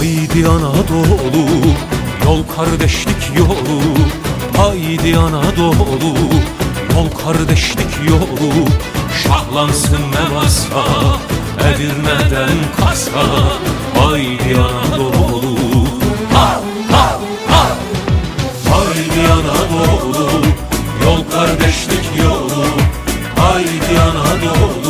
Haydi Anadolu Yol kardeşlik yolu. Haydi Anadolu Yol kardeşlik yolu. Şahlansın Mevasa Edirne'den Kasa Haydi Anadolu. Ha ha ha. Haydi Anadolu Yol kardeşlik yolu. Haydi Anadolu